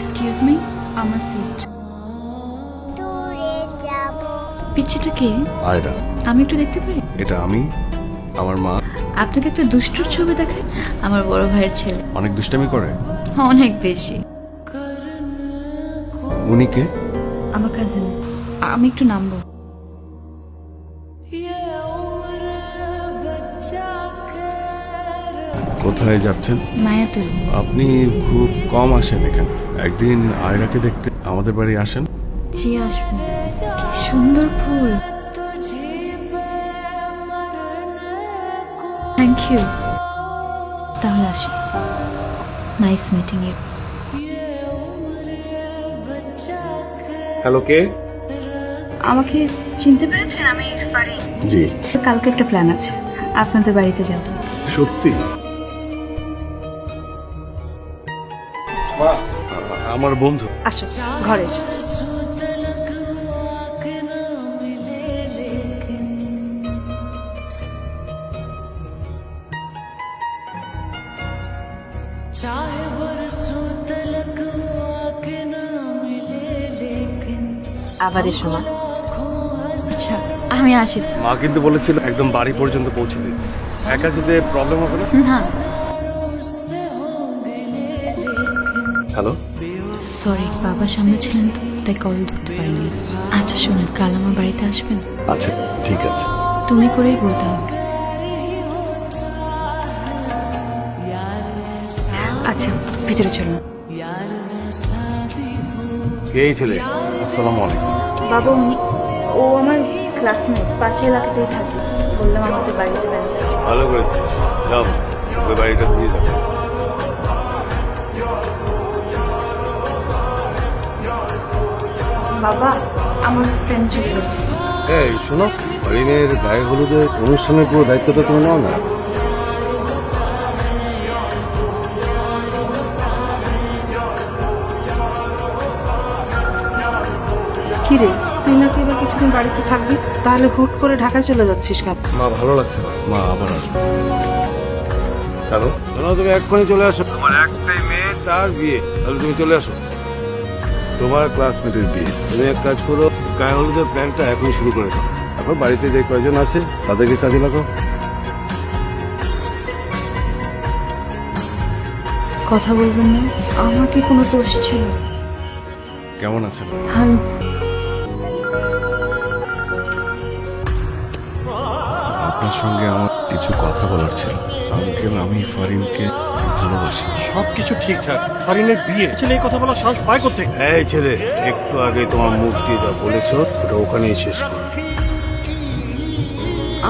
Excuse me আমার seat দূরে যাব। পিচ্ছিটা কে? আয়রা। আমি একটু দেখতে পারি? এটা আমি আমার মা। আপনাকে একটা দুষ্টুর ছবি দেখে আমার বড় ভাইয়ের ছেলে। অনেক দুষ্টামি করে। অনেক বেশি। উনি কে? আমার কাজিন আমি একটু নামবো। কোথায় যাচ্ছেন? মায়াতুল আপনি খুব কম আসেন এখানে। একদিন আয়রাকে দেখতে আমাদের বাড়ি আসেন। জি আসব। কি সুন্দর ফুল। থ্যাংক ইউ তাহলে আসি। নাইস মিটিং ইউ হ্যালো কে? আমাকে চিনতে পেরেছেন? আমি পারি জি। কালকে একটা প্ল্যান আছে। আপনাদের বাড়িতে যাব। সত্যি? আমার বন্ধু আসো ঘরে এসো चाहे बरसों तलक वो आके ना मिले लेकिन আবার এসো মা আচ্ছা আমি আসি মা কিন্তু বলেছিল একদম বাড়ি পর্যন্ত পৌঁছে দিতে একা যেতে প্রবলেম হবে না না হ্যালো সরি বাবা সামনে ছিলেন তো তাই কল ধরতে পারিনি। আচ্ছা শুনুন কাল আমার বাড়িতে আসবেন? আচ্ছা ঠিক আছে। তুমি করেই বলতে হবে। আচ্ছা ভিতরে চলুন। এই ছেলে? আসসালামু আলাইকুম। বাবা উনি ও আমার ক্লাসমেট পাশে এলাকাতেই থাকে। বললাম আমাদের বাড়িতে ভালো করেছে যাও ওই বাড়িটা দিয়ে যাও। বাবা আমার ফ্রেন্ড চলে গেছে। এই শোনো হরিণের গায়ে হলুদের অনুষ্ঠানের পুরো দায়িত্বটা তুমি নাও না। কিরে তুই নাকি এবার কিছুদিন বাড়িতে থাকবি? তাহলে হুট করে ঢাকা চলে যাচ্ছিস কেন? মা ভালো লাগছে না। মা আবার আসবে। শোনো তুমি এক্ষুনি চলে আসো। তোমার একটাই মেয়ে তার বিয়ে। তাহলে তুমি চলে আসো। তোমার ক্লাসমেটের বিয়ে। তুমি এক কাজ করো গায়ে হলুদের প্ল্যানটা এখনই শুরু করে দাও। এখন বাড়িতে যে কয়জন আছে তাদেরকে কাজে লাগো কথা বলবেন না আমার কি কোনো দোষ ছিল কেমন আছেন? ভালো। আপনার সঙ্গে আমার কিছু কথা বলার ছিল। আঙ্কেল আমি ফারিনকে ভালোবাসি। সবকিছু ঠিকঠাক। ফারিনের বিয়ে। ছেলে এই কথা বলা সাহস পায় করতে এই ছেলে একটু আগে তোমার মুখ দিয়ে যা বলেছ ওটা ওখানেই শেষ করো।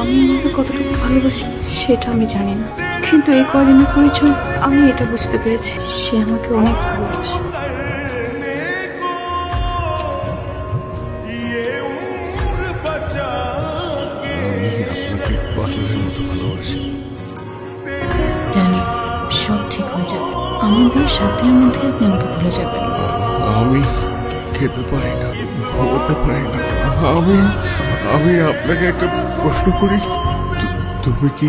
আমি ওনাকে কতটুকু ভালোবাসি সেটা আমি জানি না। কিন্তু এই কদিনের পরিচয় আমি এটা বুঝতে পেরেছি। সে আমাকে অনেক ভালোবাসে। আমার সাত দিনের মধ্যে আপনি আমাকে ভুলে যাবেন। আমি খেতে পারি না ঘুমোতে পারি না। আমি আমি আপনাকে একটা প্রশ্ন করি তুমি কি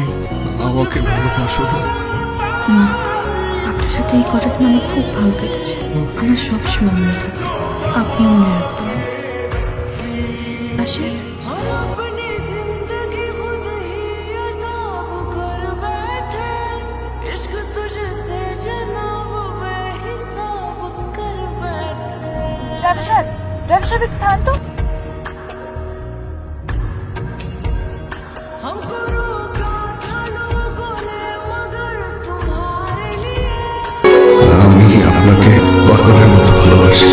আমাকে ভালোবাসো না? না আপনার সাথে এই কটা দিন আমার খুব ভালো কেটেছে আমার সব সময় মনে থাকে আপনিও মনে রাখবেন আসেন ড্রাইভার সাহেব ড্রাইভার সাহেব একটু থাম তো। আমি আপনাকে ভালোবাসি।